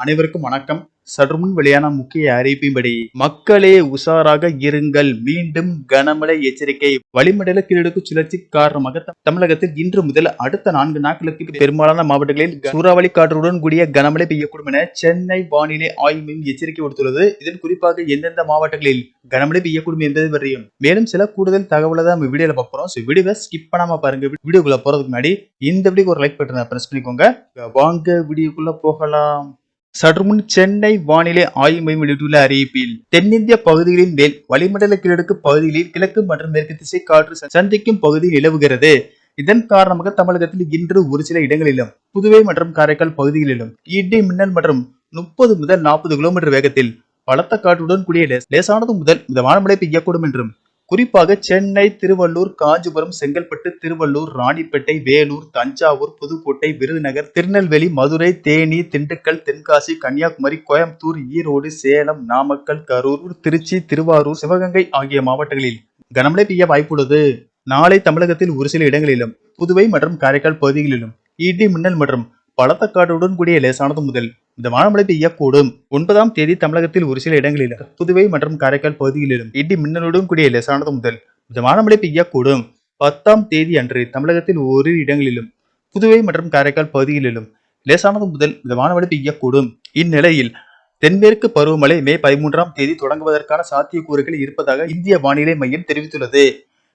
அனைவருக்கும் வணக்கம். சற்றுமுன் வெளியான முக்கிய அறிவிப்பின்படி மக்களே உஷாராக இருங்கள். மீண்டும் கனமழை எச்சரிக்கை. வளிமண்டல கீழடுக்கு சுழற்சி காரணமாக தமிழகத்தில் இன்று முதல் அடுத்த நான்கு நாட்களுக்கு பெரும்பாலான மாவட்டங்களில் சூறாவளி காற்றுடன் கூடிய கனமழை பெய்யக்கூடும் என சென்னை வானிலை ஆய்வு மையம் எச்சரிக்கை விடுத்துள்ளது. இதில் குறிப்பாக எந்தெந்த மாவட்டங்களில் கனமழை பெய்யக்கூடும் என்பது பற்றியும் மேலும் சில கூடுதல் தகவலை தான் நம்ம வீடியோல பார்ப்போம் ஸோ வீடியோவை ஸ்கிப் பண்ணாம பாருங்க. வீடியோக்குள்ள போறதுக்கு முன்னாடி இந்த வீடியோக்கு ஒரு லைக் பட்டனை பிரஸ் பண்ணிக்கோங்க. வாங்க வீடியோக்குள்ள போகலாம். சற்றுமுன் சென்னை வானிலை ஆய்வு மையம் வெளியிட்டுள்ள அறிவிப்பில் தென்னிந்திய பகுதிகளின் மேல் வளிமண்டல கிழக்கு பகுதிகளில் கிழக்கு மற்றும் மேற்கு திசை காற்று சந்திக்கும் பகுதி நிலவுகிறது. இதன் காரணமாக தமிழகத்தில் இன்று ஒரு சில இடங்களிலும் புதுவை மற்றும் காரைக்கால் பகுதிகளிலும் இடி மின்னல் மற்றும் முப்பது முதல் நாற்பது கிலோமீட்டர் வேகத்தில் பலத்த காற்றுடன் கூடிய லேசானது முதல் மிதமான மழை பெய்யக்கூடும் என்றும் குறிப்பாக சென்னை திருவள்ளூர் காஞ்சிபுரம் செங்கல்பட்டு திருவள்ளூர் ராணிப்பேட்டை வேலூர் தஞ்சாவூர் புதுக்கோட்டை விருதுநகர் திருநெல்வேலி மதுரை தேனி திண்டுக்கல் தென்காசி கன்னியாகுமரி கோயம்புத்தூர் ஈரோடு சேலம் நாமக்கல் கரூர் திருச்சி திருவாரூர் சிவகங்கை ஆகிய மாவட்டங்களில் கனமழை பெய்ய வாய்ப்புள்ளது. நாளை தமிழகத்தில் ஒரு சில இடங்களிலும் புதுவை மற்றும் காரைக்கால் பகுதிகளிலும் இடி மின்னல் மற்றும் பலத்த காற்றுடன் கூடிய லேசானது முதல் இந்த மழை பெய்யக்கூடும் ஒன்பதாம் தேதி தமிழகத்தில் ஒரு சில இடங்களில் புதுவை மற்றும் காரைக்கால் பகுதிகளிலும் இடி மின்னலுடன் கூடிய லேசானது முதல் இந்த மழை பெய்யக்கூடும் பத்தாம் தேதி அன்று தமிழகத்தில் ஓரிரு இடங்களிலும் புதுவை மற்றும் காரைக்கால் பகுதிகளிலும் லேசானது முதல் இந்த மழை பெய்யக்கூடும் இந்நிலையில் தென்மேற்கு பருவமழை மே பதிமூன்றாம் தேதி தொடங்குவதற்கான சாத்தியக்கூறுகள் இருப்பதாக இந்திய வானிலை மையம் தெரிவித்துள்ளது.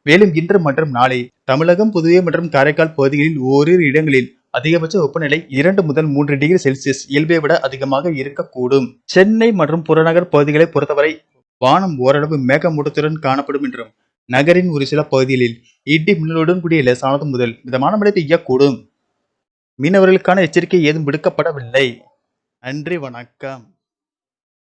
மேலும் இன்று மற்றும் நாளை தமிழகம் புதுவை மற்றும் காரைக்கால் பகுதிகளில் ஓரிரு இடங்களில் அதிகபட்ச வெப்பநிலை இரண்டு முதல் மூன்று டிகிரி செல்சியஸ் இயல்பை விட அதிகமாக இருக்கக்கூடும். சென்னை மற்றும் புறநகர் பகுதிகளை பொறுத்தவரை வானம் ஓரளவு மேகமூட்டத்துடன் காணப்படும் என்றும் நகரின் ஒரு சில பகுதிகளில் இடி மின்னலுடன் கூடிய லேசானது முதல் மிதமான மழை பெய்யக்கூடும். மீனவர்களுக்கான எச்சரிக்கை ஏதும் விடுக்கப்படவில்லை. நன்றி வணக்கம்.